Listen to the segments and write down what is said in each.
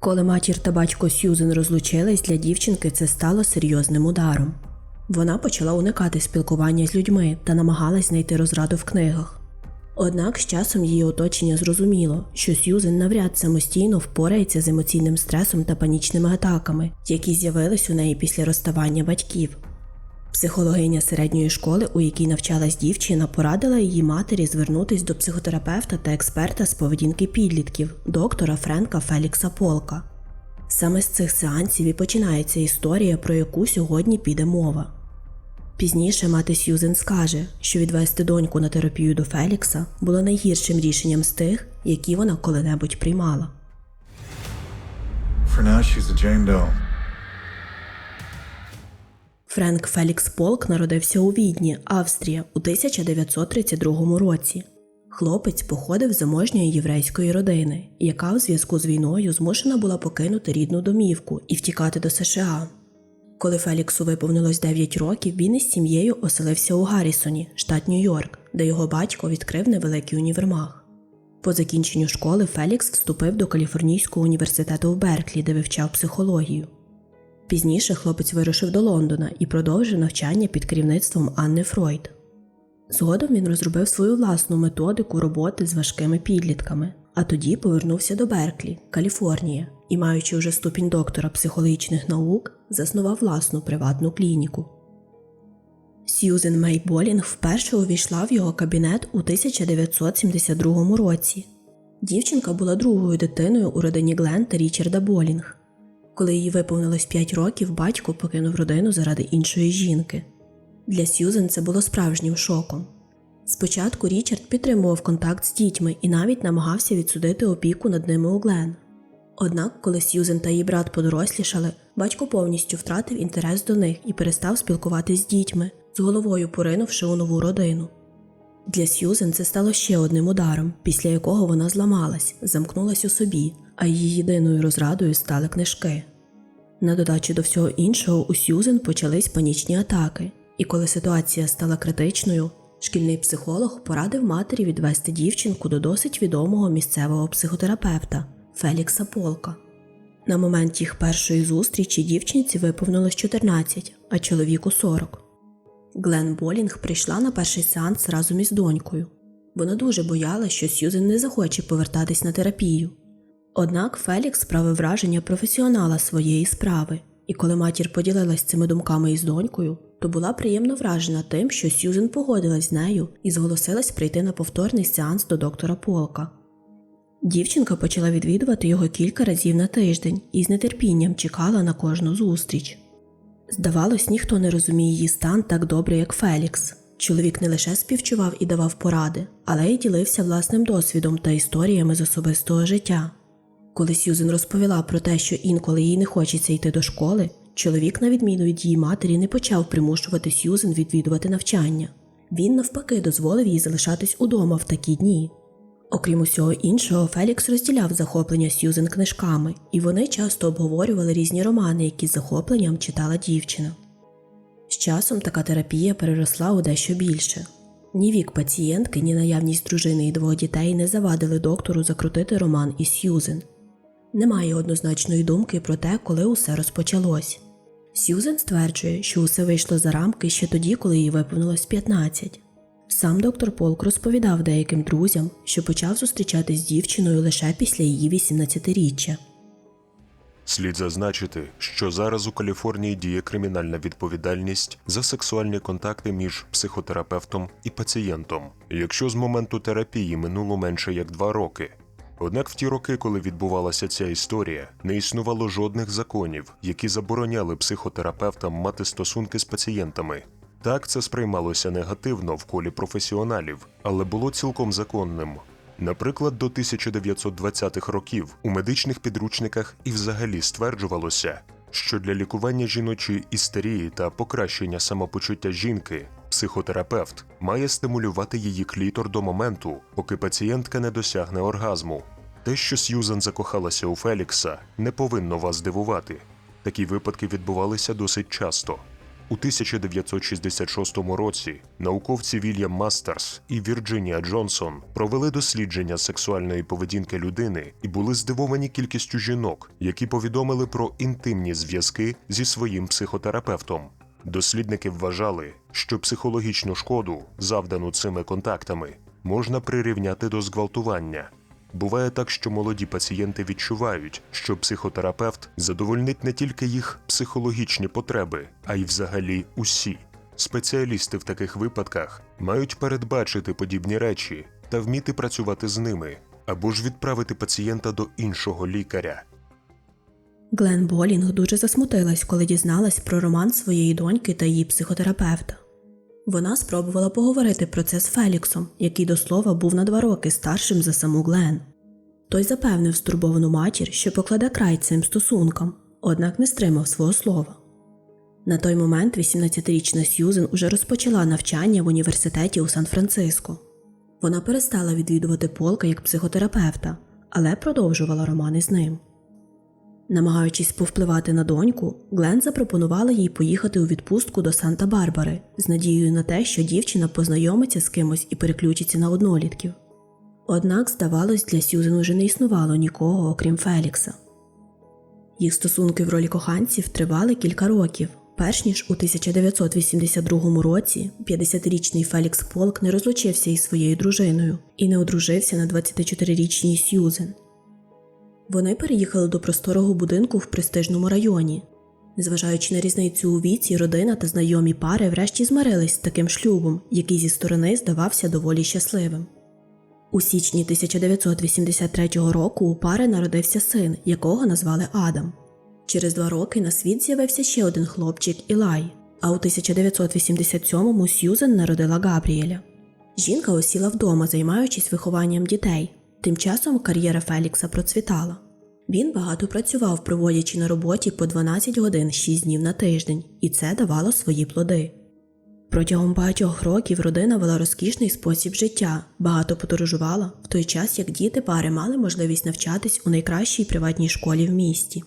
Коли матір та батько Сьюзен розлучились, для дівчинки це стало серйозним ударом. Вона почала уникати спілкування з людьми та намагалась знайти розраду в книгах. Однак з часом її оточення зрозуміло, що Сьюзен навряд самостійно впорається з емоційним стресом та панічними атаками, які з'явились у неї після розставання батьків. Психологиня середньої школи, у якій навчалась дівчина, порадила її матері звернутись до психотерапевта та експерта з поведінки підлітків, доктора Френка Фелікса Полка. Саме з цих сеансів і починається історія, про яку сьогодні піде мова. Пізніше мати Сьюзен скаже, що відвести доньку на терапію до Фелікса було найгіршим рішенням з тих, які вона коли-небудь приймала. For now, she's a Jane Doe. Френк Фелікс Полк народився у Відні, Австрія, у 1932 році. Хлопець походив з заможньої єврейської родини, яка у зв'язку з війною змушена була покинути рідну домівку і втікати до США. Коли Феліксу виповнилось 9 років, він із сім'єю оселився у Гаррісоні, штат Нью-Йорк, де його батько відкрив невеликий універмаг. По закінченню школи Фелікс вступив до Каліфорнійського університету в Берклі, де вивчав психологію. Пізніше хлопець вирушив до Лондона і продовжив навчання під керівництвом Анни Фройд. Згодом він розробив свою власну методику роботи з важкими підлітками, а тоді повернувся до Берклі, Каліфорнія, і, маючи вже ступінь доктора психологічних наук, заснував власну приватну клініку. Сьюзен Мей Болінг вперше увійшла в його кабінет у 1972 році. Дівчинка була другою дитиною у родині Глен та Річарда Болінг. Коли їй виповнилось 5 років, батько покинув родину заради іншої жінки. Для Сьюзен це було справжнім шоком. Спочатку Річард підтримував контакт з дітьми і навіть намагався відсудити опіку над ними у Глен. Однак, коли Сьюзен та її брат подорослішали, батько повністю втратив інтерес до них і перестав спілкуватись з дітьми, з головою поринувши у нову родину. Для Сьюзен це стало ще одним ударом, після якого вона зламалась, замкнулась у собі, а її єдиною розрадою стали книжки. На додачу до всього іншого, у Сьюзен почались панічні атаки, і коли ситуація стала критичною, шкільний психолог порадив матері відвести дівчинку до досить відомого місцевого психотерапевта Фелікса Полка. На момент їх першої зустрічі дівчинці виповнилось 14, а чоловіку 40. Глен Болінг прийшла на перший сеанс разом із донькою. Вона дуже боялася, що Сьюзен не захоче повертатись на терапію. Однак Фелікс справив враження професіонала своєї справи, і коли матір поділилась цими думками із донькою, то була приємно вражена тим, що Сьюзен погодилась з нею і зголосилась прийти на повторний сеанс до доктора Полка. Дівчинка почала відвідувати його кілька разів на тиждень і з нетерпінням чекала на кожну зустріч. Здавалось, ніхто не розуміє її стан так добре, як Фелікс. Чоловік не лише співчував і давав поради, але й ділився власним досвідом та історіями з особистого життя. Коли Сьюзен розповіла про те, що інколи їй не хочеться йти до школи, чоловік, на відміну від її матері, не почав примушувати Сьюзен відвідувати навчання. Він, навпаки, дозволив їй залишатись удома в такі дні. Окрім усього іншого, Фелікс розділяв захоплення Сьюзен книжками, і вони часто обговорювали різні романи, які з захопленням читала дівчина. З часом така терапія переросла у дещо більше. Ні вік пацієнтки, ні наявність дружини і двох дітей не завадили доктору закрутити роман із Сьюзен. Немає однозначної думки про те, коли усе розпочалось. Сьюзен стверджує, що усе вийшло за рамки ще тоді, коли їй виповнилось 15. Сам доктор Полк розповідав деяким друзям, що почав зустрічатись з дівчиною лише після її 18-річчя. Слід зазначити, що зараз у Каліфорнії діє кримінальна відповідальність за сексуальні контакти між психотерапевтом і пацієнтом, якщо з моменту терапії минуло менше як два роки. Однак в ті роки, коли відбувалася ця історія, не існувало жодних законів, які забороняли психотерапевтам мати стосунки з пацієнтами. Так це сприймалося негативно в колі професіоналів, але було цілком законним. Наприклад, до 1920-х років у медичних підручниках і взагалі стверджувалося, що для лікування жіночої істерії та покращення самопочуття жінки психотерапевт має стимулювати її клітор до моменту, поки пацієнтка не досягне оргазму. Те, що Сьюзен закохалася у Фелікса, не повинно вас дивувати. Такі випадки відбувалися досить часто. У 1966 році науковці Вільям Мастерс і Вірджинія Джонсон провели дослідження сексуальної поведінки людини і були здивовані кількістю жінок, які повідомили про інтимні зв'язки зі своїм психотерапевтом. Дослідники вважали, що психологічну шкоду, завдану цими контактами, можна прирівняти до зґвалтування. Буває так, що молоді пацієнти відчувають, що психотерапевт задовольнить не тільки їх психологічні потреби, а й взагалі усі. Спеціалісти в таких випадках мають передбачити подібні речі та вміти працювати з ними, або ж відправити пацієнта до іншого лікаря. Глен Болінг дуже засмутилась, коли дізналась про роман своєї доньки та її психотерапевта. Вона спробувала поговорити про це з Феліксом, який до слова був на два роки старшим за саму Глен. Той запевнив стурбовану матір, що покладе край цим стосункам, однак не стримав свого слова. На той момент 18-річна Сьюзен уже розпочала навчання в університеті у Сан-Франциско. Вона перестала відвідувати полка як психотерапевта, але продовжувала романи з ним. Намагаючись повпливати на доньку, Глен запропонувала їй поїхати у відпустку до Санта-Барбари з надією на те, що дівчина познайомиться з кимось і переключиться на однолітків. Однак, здавалось, для Сюзен уже не існувало нікого, окрім Фелікса. Їх стосунки в ролі коханців тривали кілька років, перш ніж у 1982 році 50-річний Фелікс Полк не розлучився із своєю дружиною і не одружився на 24-річній Сьюзен. Вони переїхали до просторого будинку в престижному районі. Незважаючи на різницю у віці, родина та знайомі пари врешті змирились з таким шлюбом, який зі сторони здавався доволі щасливим. У січні 1983 року у пари народився син, якого назвали Адам. Через два роки на світ з'явився ще один хлопчик Ілай, а у 1987-му Сьюзен народила Габріеля. Жінка осіла вдома, займаючись вихованням дітей. Тим часом кар'єра Фелікса процвітала. Він багато працював, проводячи на роботі по 12 годин 6 днів на тиждень, і це давало свої плоди. Протягом багатьох років родина вела розкішний спосіб життя, багато подорожувала, в той час як діти пари мали можливість навчатись у найкращій приватній школі в місті.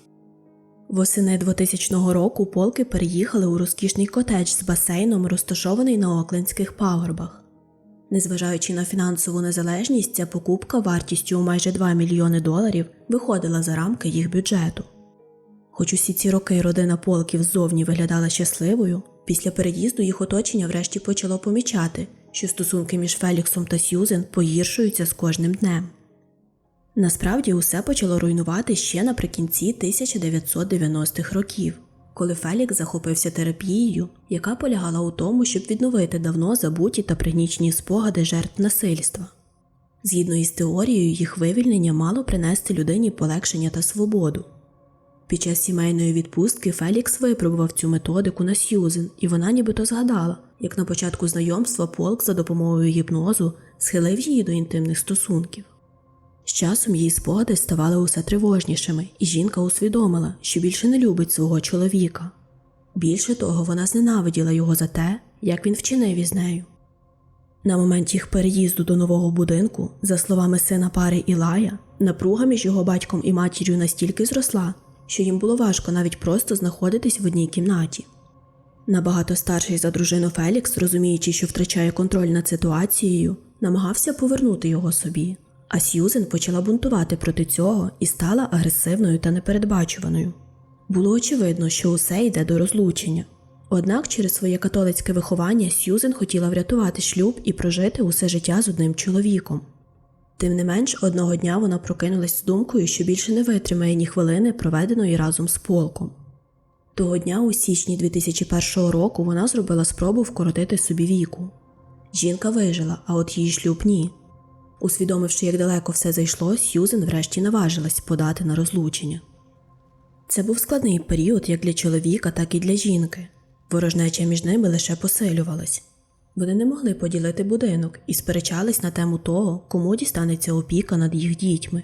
Восени 2000 року полки переїхали у розкішний котедж з басейном, розташований на Оклендських пагорбах. Незважаючи на фінансову незалежність, ця покупка вартістю у майже 2 мільйони доларів виходила за рамки їх бюджету. Хоч усі ці роки родина полків ззовні виглядала щасливою, після переїзду їх оточення врешті почало помічати, що стосунки між Феліксом та Сьюзен погіршуються з кожним днем. Насправді усе почало руйнувати ще наприкінці 1990-х років, коли Фелікс захопився терапією, яка полягала у тому, щоб відновити давно забуті та пригнічені спогади жертв насильства. Згідно із теорією, їх вивільнення мало принести людині полегшення та свободу. Під час сімейної відпустки Фелікс випробував цю методику на Сьюзен, і вона нібито згадала, як на початку знайомства Полк за допомогою гіпнозу схилив її до інтимних стосунків. З часом її спогади ставали усе тривожнішими, і жінка усвідомила, що більше не любить свого чоловіка. Більше того, вона зненавиділа його за те, як він вчинив із нею. На момент їх переїзду до нового будинку, за словами сина пари Ілая, напруга між його батьком і матір'ю настільки зросла, що їм було важко навіть просто знаходитись в одній кімнаті. Набагато старший за дружину Фелікс, розуміючи, що втрачає контроль над ситуацією, намагався повернути його собі, а Сьюзен почала бунтувати проти цього і стала агресивною та непередбачуваною. Було очевидно, що усе йде до розлучення. Однак через своє католицьке виховання Сьюзен хотіла врятувати шлюб і прожити усе життя з одним чоловіком. Тим не менш, одного дня вона прокинулась з думкою, що більше не витримає ні хвилини, проведеної разом з полком. Того дня, у січні 2001 року, вона зробила спробу вкоротити собі віку. Жінка вижила, а от її шлюб ні. Усвідомивши, як далеко все зайшло, Сьюзен врешті наважилась подати на розлучення. Це був складний період як для чоловіка, так і для жінки. Ворожнеча між ними лише посилювалась. Вони не могли поділити будинок і сперечались на тему того, кому дістанеться опіка над їх дітьми.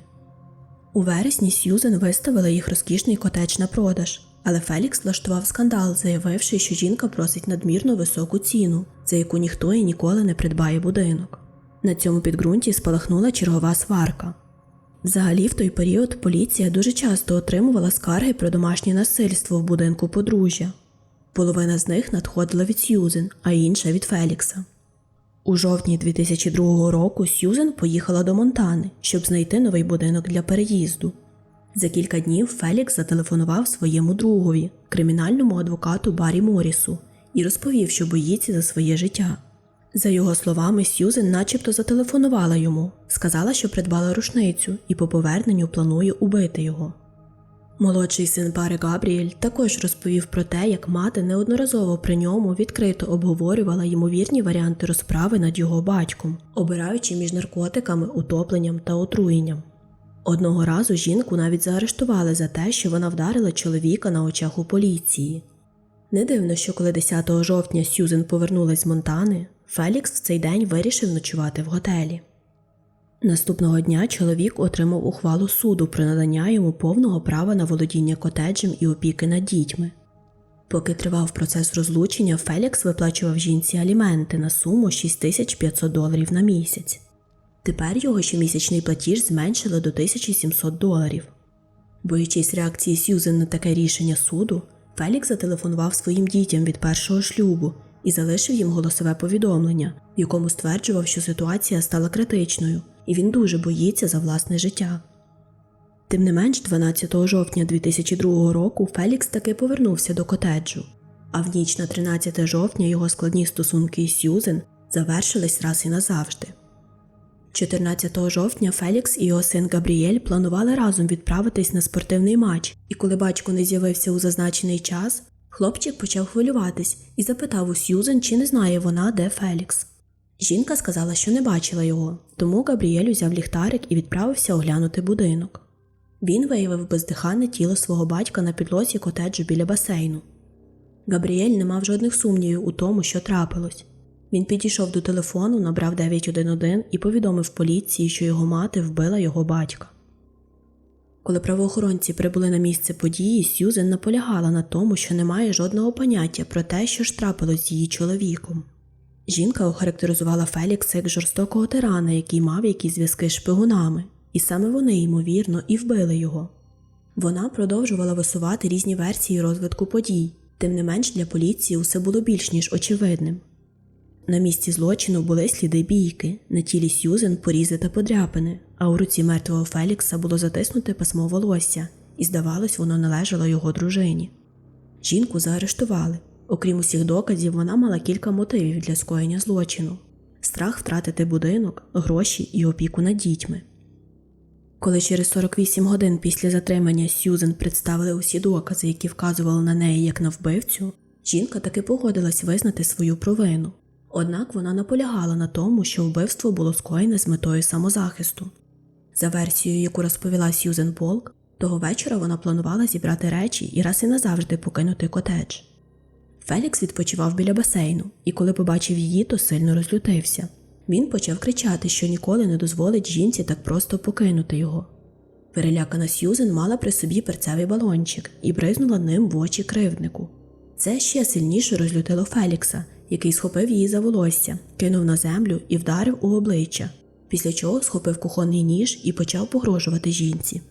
У вересні Сьюзен виставила їх розкішний котеч на продаж, але Фелікс влаштував скандал, заявивши, що жінка просить надмірно високу ціну, за яку ніхто і ніколи не придбає будинок. На цьому підґрунті спалахнула чергова сварка. Взагалі, в той період поліція дуже часто отримувала скарги про домашнє насильство в будинку подружжя. Половина з них надходила від Сьюзен, а інша від Фелікса. У жовтні 2002 року Сьюзен поїхала до Монтани, щоб знайти новий будинок для переїзду. За кілька днів Фелікс зателефонував своєму другові, кримінальному адвокату Барі Морісу, і розповів, що боїться за своє життя. За його словами, Сьюзен начебто зателефонувала йому, сказала, що придбала рушницю і по поверненню планує убити його. Молодший син пари Габріель також розповів про те, як мати неодноразово при ньому відкрито обговорювала ймовірні варіанти розправи над його батьком, обираючи між наркотиками, утопленням та отруєнням. Одного разу жінку навіть заарештували за те, що вона вдарила чоловіка на очах у поліції. Не дивно, що коли 10 жовтня Сьюзен повернулась з Монтани, Фелікс в цей день вирішив ночувати в готелі. Наступного дня чоловік отримав ухвалу суду про надання йому повного права на володіння котеджем і опіки над дітьми. Поки тривав процес розлучення, Фелікс виплачував жінці аліменти на суму 6500 доларів на місяць. Тепер його щомісячний платіж зменшили до 1700 доларів. Боючись реакції Сьюзен на таке рішення суду, Фелікс зателефонував своїм дітям від першого шлюбу і залишив їм голосове повідомлення, в якому стверджував, що ситуація стала критичною, і він дуже боїться за власне життя. Тим не менш, 12 жовтня 2002 року Фелікс таки повернувся до котеджу, а в ніч на 13 жовтня його складні стосунки із Сьюзен завершились раз і назавжди. 14 жовтня Фелікс і його син Габріель планували разом відправитись на спортивний матч, і коли батько не з'явився у зазначений час, хлопчик почав хвилюватись і запитав у Сьюзен, чи не знає вона, де Фелікс. Жінка сказала, що не бачила його, тому Габріель узяв ліхтарик і відправився оглянути будинок. Він виявив бездиханне тіло свого батька на підлозі котеджу біля басейну. Габріель не мав жодних сумнівів у тому, що трапилось. Він підійшов до телефону, набрав 911 і повідомив поліції, що його мати вбила його батька. Коли правоохоронці прибули на місце події, Сьюзен наполягала на тому, що не має жодного поняття про те, що ж трапилось з її чоловіком. Жінка охарактеризувала Фелікса як жорстокого тирана, який мав якісь зв'язки з шпигунами, і саме вони, ймовірно, і вбили його. Вона продовжувала висувати різні версії розвитку подій, тим не менш для поліції усе було більш ніж очевидним. На місці злочину були сліди бійки, на тілі Сьюзен порізи та подряпини, а у руці мертвого Фелікса було затиснуте пасмо волосся, і, здавалось, воно належало його дружині. Жінку заарештували. Окрім усіх доказів, вона мала кілька мотивів для скоєння злочину: страх втратити будинок, гроші і опіку над дітьми. Коли через 48 годин після затримання Сьюзен представили усі докази, які вказували на неї як на вбивцю, жінка таки погодилась визнати свою провину. Однак вона наполягала на тому, що вбивство було скоєне з метою самозахисту. За версією, яку розповіла Сьюзен Полк, того вечора вона планувала зібрати речі і раз і назавжди покинути котедж. Фелікс відпочивав біля басейну, і коли побачив її, то сильно розлютився. Він почав кричати, що ніколи не дозволить жінці так просто покинути його. Перелякана Сьюзен мала при собі перцевий балончик і бризнула ним в очі кривднику. Це ще сильніше розлютило Фелікса, який схопив її за волосся, кинув на землю і вдарив у обличчя, після чого схопив кухонний ніж і почав погрожувати жінці.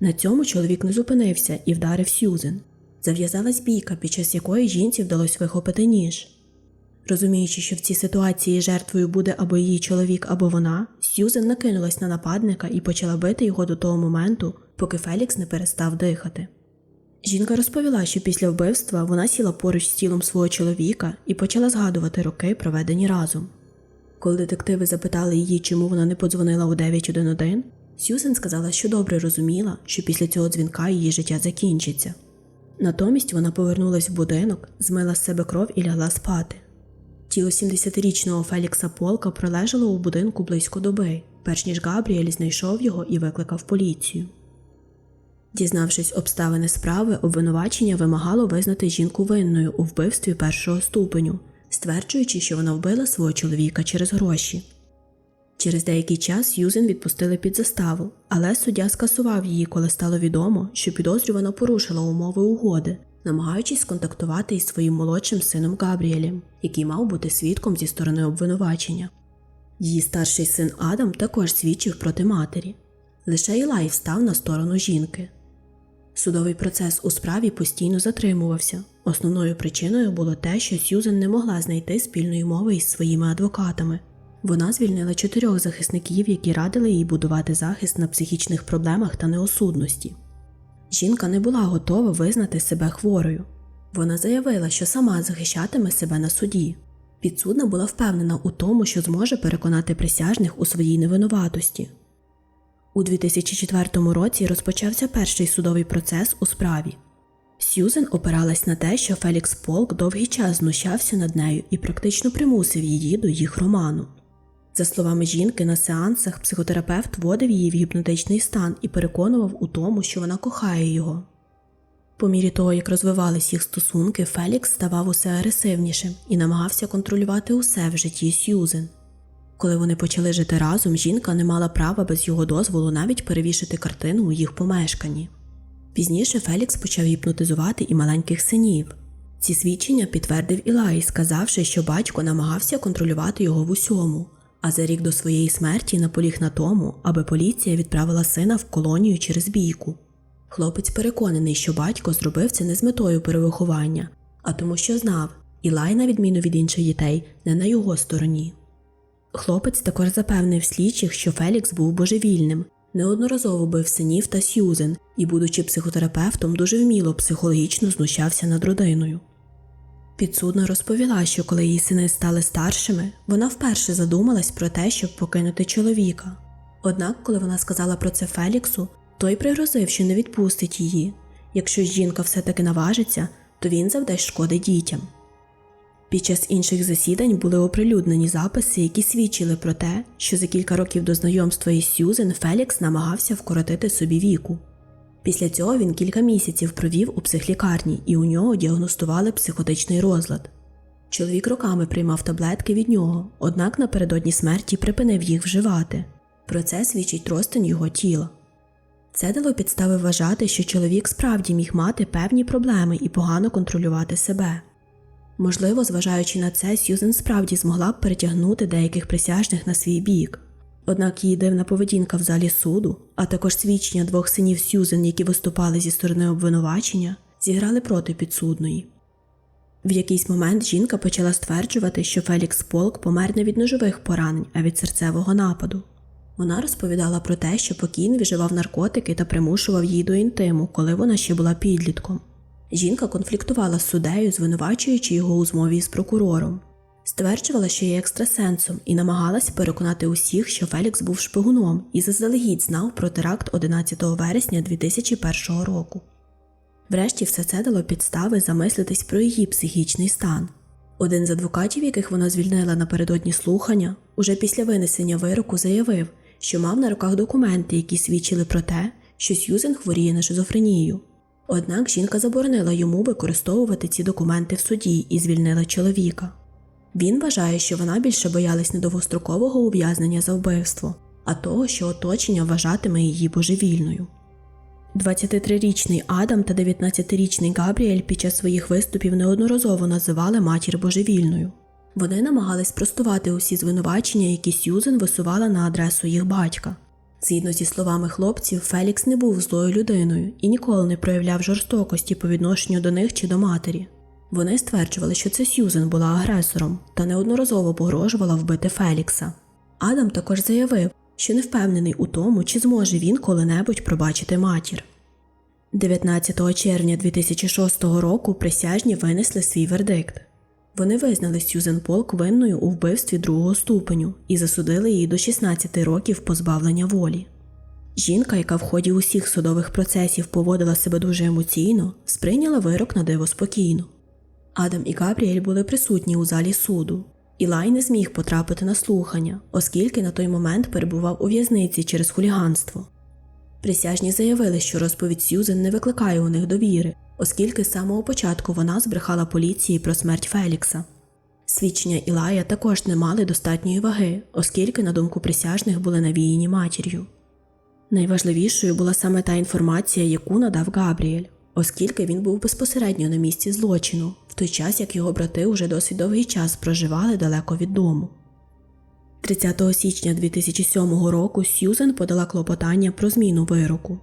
На цьому чоловік не зупинився і вдарив Сьюзен. Зав'язалась бійка, під час якої жінці вдалося вихопити ніж. Розуміючи, що в цій ситуації жертвою буде або її чоловік, або вона, Сьюзен накинулась на нападника і почала бити його до того моменту, поки Фелікс не перестав дихати. Жінка розповіла, що після вбивства вона сіла поруч з тілом свого чоловіка і почала згадувати роки, проведені разом. Коли детективи запитали її, чому вона не подзвонила у 911, Сьюзен сказала, що добре розуміла, що після цього дзвінка її життя закінчиться. Натомість вона повернулась в будинок, змила з себе кров і лягла спати. Тіло 70-річного Фелікса Полка пролежало у будинку близько доби, перш ніж Габріель знайшов його і викликав поліцію. Дізнавшись обставини справи, обвинувачення вимагало визнати жінку винною у вбивстві першого ступеню, стверджуючи, що вона вбила свого чоловіка через гроші. Через деякий час Юзен відпустили під заставу, але суддя скасував її, коли стало відомо, що підозрювана порушила умови угоди, намагаючись сконтактувати із своїм молодшим сином Габріелем, який мав бути свідком зі сторони обвинувачення. Її старший син Адам також свідчив проти матері. Лише Ілай встав на сторону жінки. Судовий процес у справі постійно затримувався. Основною причиною було те, що Сьюзен не могла знайти спільної мови із своїми адвокатами. Вона звільнила чотирьох захисників, які радили їй будувати захист на психічних проблемах та неосудності. Жінка не була готова визнати себе хворою. Вона заявила, що сама захищатиме себе на суді. Підсудна була впевнена у тому, що зможе переконати присяжних у своїй невинуватості. У 2004 році розпочався перший судовий процес у справі. Сьюзен опиралась на те, що Фелікс Полк довгий час знущався над нею і практично примусив її до їх роману. За словами жінки, на сеансах психотерапевт вводив її в гіпнотичний стан і переконував у тому, що вона кохає його. По мірі того, як розвивались їх стосунки, Фелікс ставав усе агресивнішим і намагався контролювати усе в житті Сьюзен. Коли вони почали жити разом, жінка не мала права без його дозволу навіть перевішити картину у їх помешканні. Пізніше Фелікс почав гіпнотизувати і маленьких синів. Ці свідчення підтвердив Ілай, сказавши, що батько намагався контролювати його в усьому, а за рік до своєї смерті наполіг на тому, аби поліція відправила сина в колонію через бійку. Хлопець переконаний, що батько зробив це не з метою перевиховання, а тому, що знав, Ілай, на відміну від інших дітей, не на його стороні. Хлопець також запевнив слідчих, що Фелікс був божевільним, неодноразово бив синів та Сьюзен і, будучи психотерапевтом, дуже вміло психологічно знущався над родиною. Підсудна розповіла, що коли її сини стали старшими, вона вперше задумалась про те, щоб покинути чоловіка. Однак, коли вона сказала про це Феліксу, той пригрозив, що не відпустить її. Якщо жінка все-таки наважиться, то він завдасть шкоди дітям. Під час інших засідань були оприлюднені записи, які свідчили про те, що за кілька років до знайомства із Сьюзен Фелікс намагався вкоротити собі віку. Після цього він кілька місяців провів у психлікарні і у нього діагностували психотичний розлад. Чоловік роками приймав таблетки від нього, однак напередодні смерті припинив їх вживати. Про це свідчить розтин його тіла. Це дало підстави вважати, що чоловік справді міг мати певні проблеми і погано контролювати себе. Можливо, зважаючи на це, Сьюзен справді змогла б перетягнути деяких присяжних на свій бік. Однак її дивна поведінка в залі суду, а також свідчення двох синів Сьюзен, які виступали зі сторони обвинувачення, зіграли проти підсудної. В якийсь момент жінка почала стверджувати, що Фелікс Полк помер не від ножових поранень, а від серцевого нападу. Вона розповідала про те, що покійний вживав наркотики та примушував її до інтиму, коли вона ще була підлітком. Жінка конфліктувала з суддею, звинувачуючи його у змові з прокурором. Стверджувала, що є екстрасенсом, і намагалася переконати усіх, що Фелікс був шпигуном і заздалегідь знав про теракт 11 вересня 2001 року. Врешті все це дало підстави замислитись про її психічний стан. Один з адвокатів, яких вона звільнила напередодні слухання, уже після винесення вироку заявив, що мав на руках документи, які свідчили про те, що Сьюзен хворіє на шизофренію. Однак жінка заборонила йому використовувати ці документи в суді і звільнила чоловіка. Він вважає, що вона більше боялась не довгострокового ув'язнення за вбивство, а того, що оточення вважатиме її божевільною. 23-річний Адам та 19-річний Габріель під час своїх виступів неодноразово називали матір божевільною. Вони намагались спростувати усі звинувачення, які Сьюзен висувала на адресу їх батька. Згідно зі словами хлопців, Фелікс не був злою людиною і ніколи не проявляв жорстокості по відношенню до них чи до матері. Вони стверджували, що це Сьюзен була агресором та неодноразово погрожувала вбити Фелікса. Адам також заявив, що не впевнений у тому, чи зможе він коли-небудь пробачити матір. 19 червня 2006 року присяжні винесли свій вердикт. Вони визнали Сьюзен Полк винною у вбивстві другого ступеню і засудили її до 16 років позбавлення волі. Жінка, яка в ході усіх судових процесів поводила себе дуже емоційно, сприйняла вирок на диво спокійно. Адам і Габріель були присутні у залі суду. Ілай не зміг потрапити на слухання, оскільки на той момент перебував у в'язниці через хуліганство. Присяжні заявили, що розповідь Сьюзен не викликає у них довіри, оскільки з самого початку вона збрехала поліції про смерть Фелікса. Свідчення Ілая також не мали достатньої ваги, оскільки, на думку присяжних, були навіяні матір'ю. Найважливішою була саме та інформація, яку надав Габріель, оскільки він був безпосередньо на місці злочину, в той час як його брати уже досить довгий час проживали далеко від дому. 30 січня 2007 року Сьюзен подала клопотання про зміну вироку.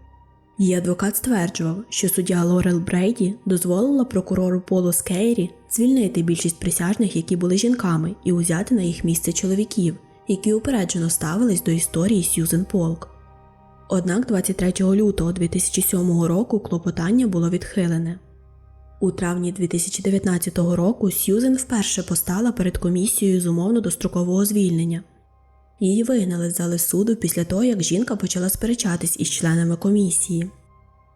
Її адвокат стверджував, що суддя Лорел Брейді дозволила прокурору Полу Скейрі звільнити більшість присяжних, які були жінками, і узяти на їх місце чоловіків, які упереджено ставились до історії Сьюзен Полк. Однак 23 лютого 2007 року клопотання було відхилене. У травні 2019 року Сьюзен вперше постала перед комісією з умовно дострокового звільнення. Її вигнали з зали суду після того, як жінка почала сперечатись із членами комісії.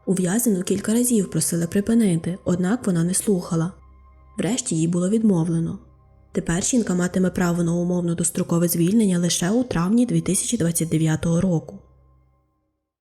Ув'язану кілька разів просили припинити, однак вона не слухала. Врешті їй було відмовлено. Тепер жінка матиме право на умовно дострокове звільнення лише у травні 2029 року.